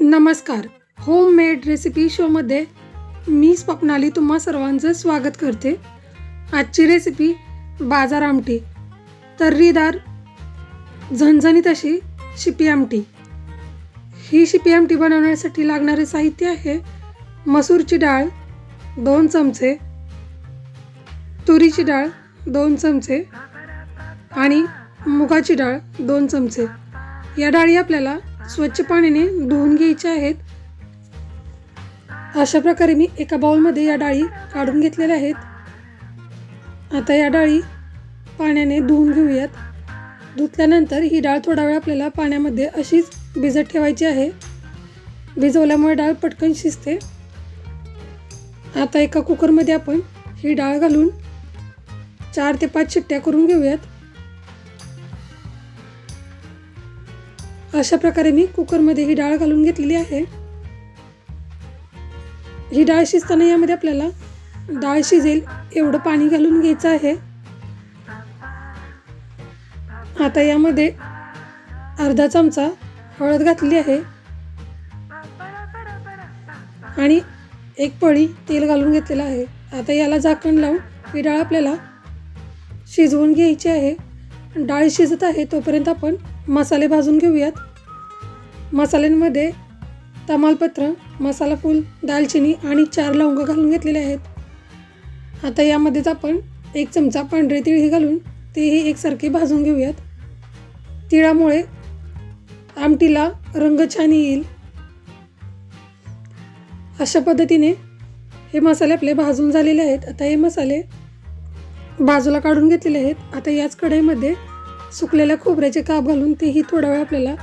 नमस्कार. Home made recipe शोमध्ये मी स्वप्नाली तुम्हा सर्वांचं स्वागत करते. आजची रेसिपी बाजार आमटी तर्रीदार झणझणीत अशी शिपी आमटी. ही शिपी आमटी बनवण्यासाठी लागणारे साहित्य आहे मसूरची डाळ दोन चमचे तुरीची डाळ दोन चमचे आणि मुगाची डाळ दोन चमचे. या डाळी आपल्याला स्वच्छ पाण्याने धुवून घ्यायच्या आहेत. अशा प्रकारे मी एका बाउलमध्ये या डाळी काढून घेतलेल्या आहेत. आता या डाळी पाण्याने धुवून घेऊयात. धुतल्यानंतर ही डाळ थोडा वेळ आपल्याला पाण्यामध्ये अशीच भिजत ठेवायची आहे. भिजवल्यामुळे डाळ पटकन शिजते. आता एका कुकरमध्ये आपण ही डाळ घालून चार ते पाच शिट्ट्या करून घेऊयात. अशा प्रकारे मी कुकरमध्ये ही डाळ घालून घेतलेली आहे. ही डाळ शिजताना यामध्ये आपल्याला डाळ शिजेल एवढं पाणी घालून घ्यायचं आहे. आता यामध्ये अर्धा चमचा हळद घातलेली आहे. आणि एक पळी तेल घालून घेतलेलं आहे. आता याला झाकण लावून ही डाळ आपल्याला शिजवून घ्यायची आहे. डाळ शिजत आहे तोपर्यंत आपण मसाले भाजून घेऊयात. मसाल्यांमध्ये तमालपत्र मसाला फूल दालचिनी आणि चार लवंग घालून घेतलेले आहेत. आता यामध्येच आपण एक चमचा पांढरे तिळही घालून तेही एकसारखे भाजून घेऊयात. तिळामुळे आमटीला रंग छान येईल. अशा पद्धतीने हे मसाले आपले भाजून झालेले आहेत. आता हे मसाले बाजूला काढून घेतलेले आहेत. आता याच कढईमध्ये सुकलेल्या खोबऱ्याचे काप घालून तेही थोडा वेळ आपल्याला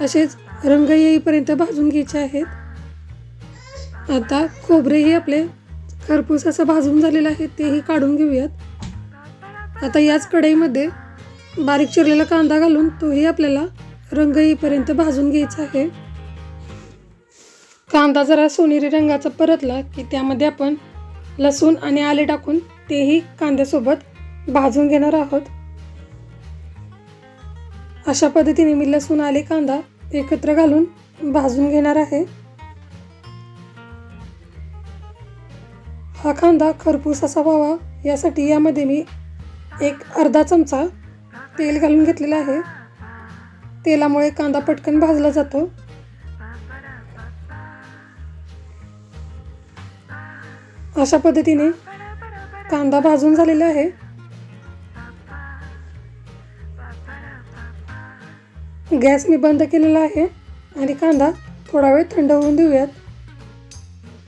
असेच रंग येईपर्यंत भाजून घ्यायचे आहेत. आता खोबरेही आपले खरपूस असं भाजून झालेलं आहे तेही काढून घेऊयात. आता याच कढईमध्ये बारीक चिरलेला कांदा घालून तोही आपल्याला रंग येईपर्यंत भाजून घ्यायचा आहे. कांदा जरा सोनेरी रंगाचा परतला की त्यामध्ये आपण लसूण आणि आले टाकून तेही कांद्यासोबत भाजून घेणार आहोत. अशा पद्धतीने मी लसूण आले कांदा एकत्र घालून भाजून घेणार आहे. हा कांदा खरपूस असा व्हावा यासाठी यामध्ये मी एक अर्धा चमचा तेल घालून घेतलेला आहे. तेलामुळे कांदा पटकन भाजला जातो. अशा पद्धतीने कांदा भाजून झालेला आहे. गॅस मी बंद केलेला आहे आणि कांदा थोडा वेळ थंड होऊन देऊयात.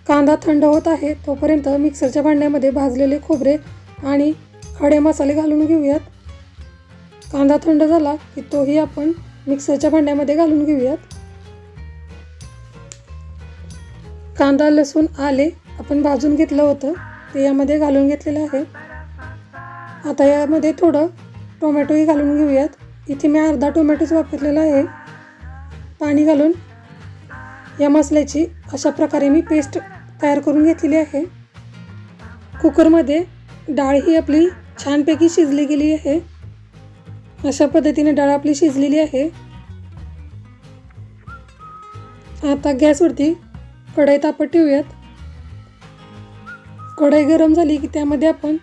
कांदा थंड होत आहे तोपर्यंत मिक्सरच्या भांड्यामध्ये भाजलेले खोबरे आणि खडे मसाले घालून घेऊयात. कांदा थंड झाला की तोही आपण मिक्सरच्या भांड्यामध्ये घालून घेऊयात. कांदा लसूण आले आपण भाजून घेतलं होतं ते यामध्ये घालून घेतलेलं आहे. आता यामध्ये थोडं टोमॅटोही घालून घेऊयात. इथे मी अर्धा टोमॅटोच वापरलेला आहे. पाणी घालून या मसाल्याची अशा प्रकारे मी पेस्ट तयार करून घेतलेली आहे. कुकरमध्ये डाळ ही आपली छानपैकी शिजली गेली आहे. अशा पद्धतीने डाळ आपली शिजलेली आहे. आता गॅसवरती कढई तापत ठेवूयात. कढई गरम झाली की त्यामध्ये आपण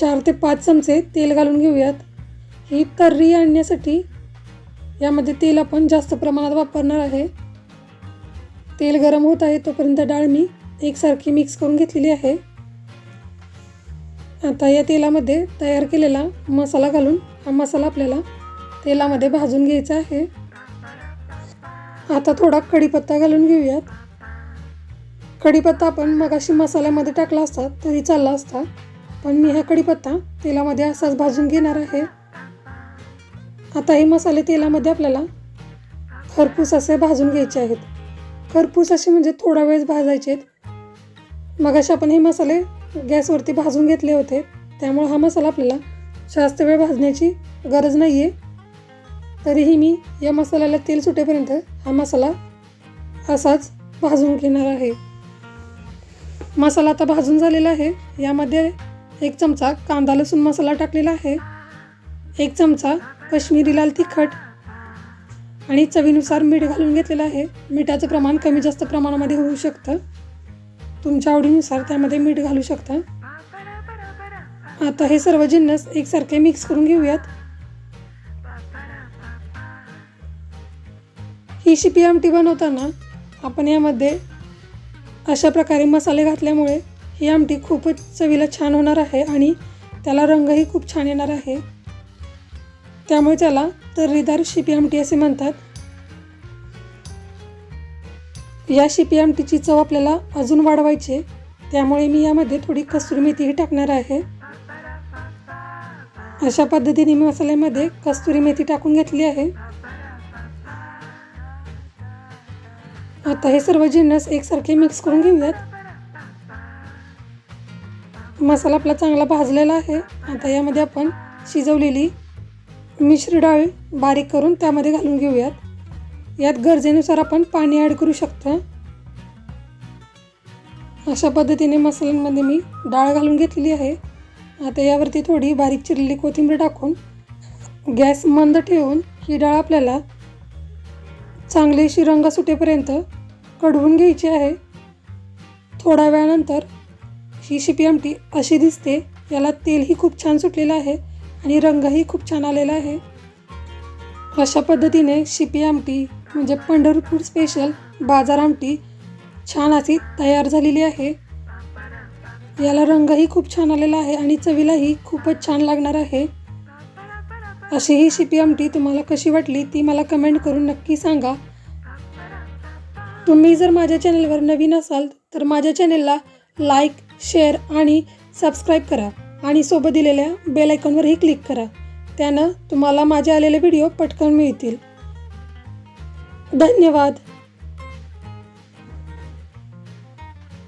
चार ते पाच चमचे तेल घालून घेऊयात. ही तर्री आणण्यासाठी यामध्ये तेल आपण जास्त प्रमाणात वापरणार आहे. तेल गरम होत आहे तोपर्यंत डाळ मी एकसारखी मिक्स करून घेतलेली आहे. आता या तेलामध्ये तयार केलेला मसाला घालून हा मसाला आपल्याला तेलामध्ये भाजून घ्यायचा आहे. आता थोडा कढीपत्ता घालून घेऊयात. कढीपत्ता आपण मगाशी मसाल्यामध्ये टाकला असता तरी चालला असता पण मी हा कढीपत्ता तेलामध्ये असाच भाजून घेणार आहे. आता हे मसाले तेलामध्ये आपल्याला खरपूस असे भाजून घ्यायचे आहेत. खरपूस असे म्हणजे थोडा वेळ भाजायचे आहेत. मगाशी आपण हे मसाले गॅसवरती भाजून घेतले होते. त्यामुळे हा मसाला आपल्याला जास्त वेळ भाजण्याची गरज नाही आहे तरीही मी या मसाल्याला तेल सुटेपर्यंत हा मसाला असाच भाजून घेणार आहे. मसाला आता भाजून झालेला आहे. यामध्ये एक चमचा कांदा लसूण मसाला टाकलेला आहे. एक चमचा कश्मीरी लाल तिखट आणि चवीनुसार मीठ घालून घेतलेलं आहे. मिठाचं प्रमाण कमी जास्त प्रमाणामध्ये होऊ शकतं. तुमच्या आवडीनुसार त्यामध्ये मीठ घालू शकता. आता हे सर्व जिन्नस एकसारखे मिक्स करून घेऊयात. ही शिपी आमटी बनवताना आपण यामध्ये अशा प्रकारे मसाले घातल्यामुळे ही आमटी खूपच चवीला छान होणार आहे आणि त्याला रंगही खूप छान येणार आहे. त्यामुळे त्याला तर्रीदार शिपी आमटी असे म्हणतात. या शिपी आमटीची चव आपल्याला अजून वाढवायची त्यामुळे मी यामध्ये थोडी कसुरी मेथीही टाकणार आहे. अशा पद्धतीने मी मसाल्यामध्ये कस्तुरी मेथी टाकून घेतली आहे. आता हे सर्व जिन्नस एकसारखे मिक्स करून घेऊयात. मसाला आपला चांगला भाजलेला आहे. आता यामध्ये आपण शिजवलेली मिश्र डाळ बारीक करून त्यामध्ये घालून घेऊयात. यात गरजेनुसार आपण पाणी ॲड करू शकतो. अशा पद्धतीने मसाल्यांमध्ये मी डाळ घालून घेतलेली आहे. आता यावरती थोडी बारीक चिरलेली कोथिंबीर टाकून गॅस मंद ठेवून ही डाळ आपल्याला चांगलीशी रंग सुटेपर्यंत कढवून घ्यायची आहे. थोड्या वेळानंतर ही शिपी आमटी अशी दिसते याला तेलही खूप छान सुटलेलं आहे. आणि रंगही खूप छान आलेला आहे. अशा पद्धतीने शिपी आमटी म्हणजे पंढरपूर स्पेशल बाजार आमटी छान अशी तयार झालेली आहे. याला रंगही खूप छान आलेला आहे आणि चवीलाही खूपच छान लागणार आहे. अशी ही शिपी आमटी तुम्हाला कशी वाटली ती मला कमेंट करून नक्की सांगा. तुम्ही जर माझ्या चॅनलवर नवीन असाल तर माझ्या चॅनलला लाईक शेअर आणि सबस्क्राईब करा. आणि सोबत दिलेल्या बेल आयकॉनवरही क्लिक करा. त्यानं तुम्हाला माझे आलेले व्हिडिओ पटकन मिळतील. धन्यवाद.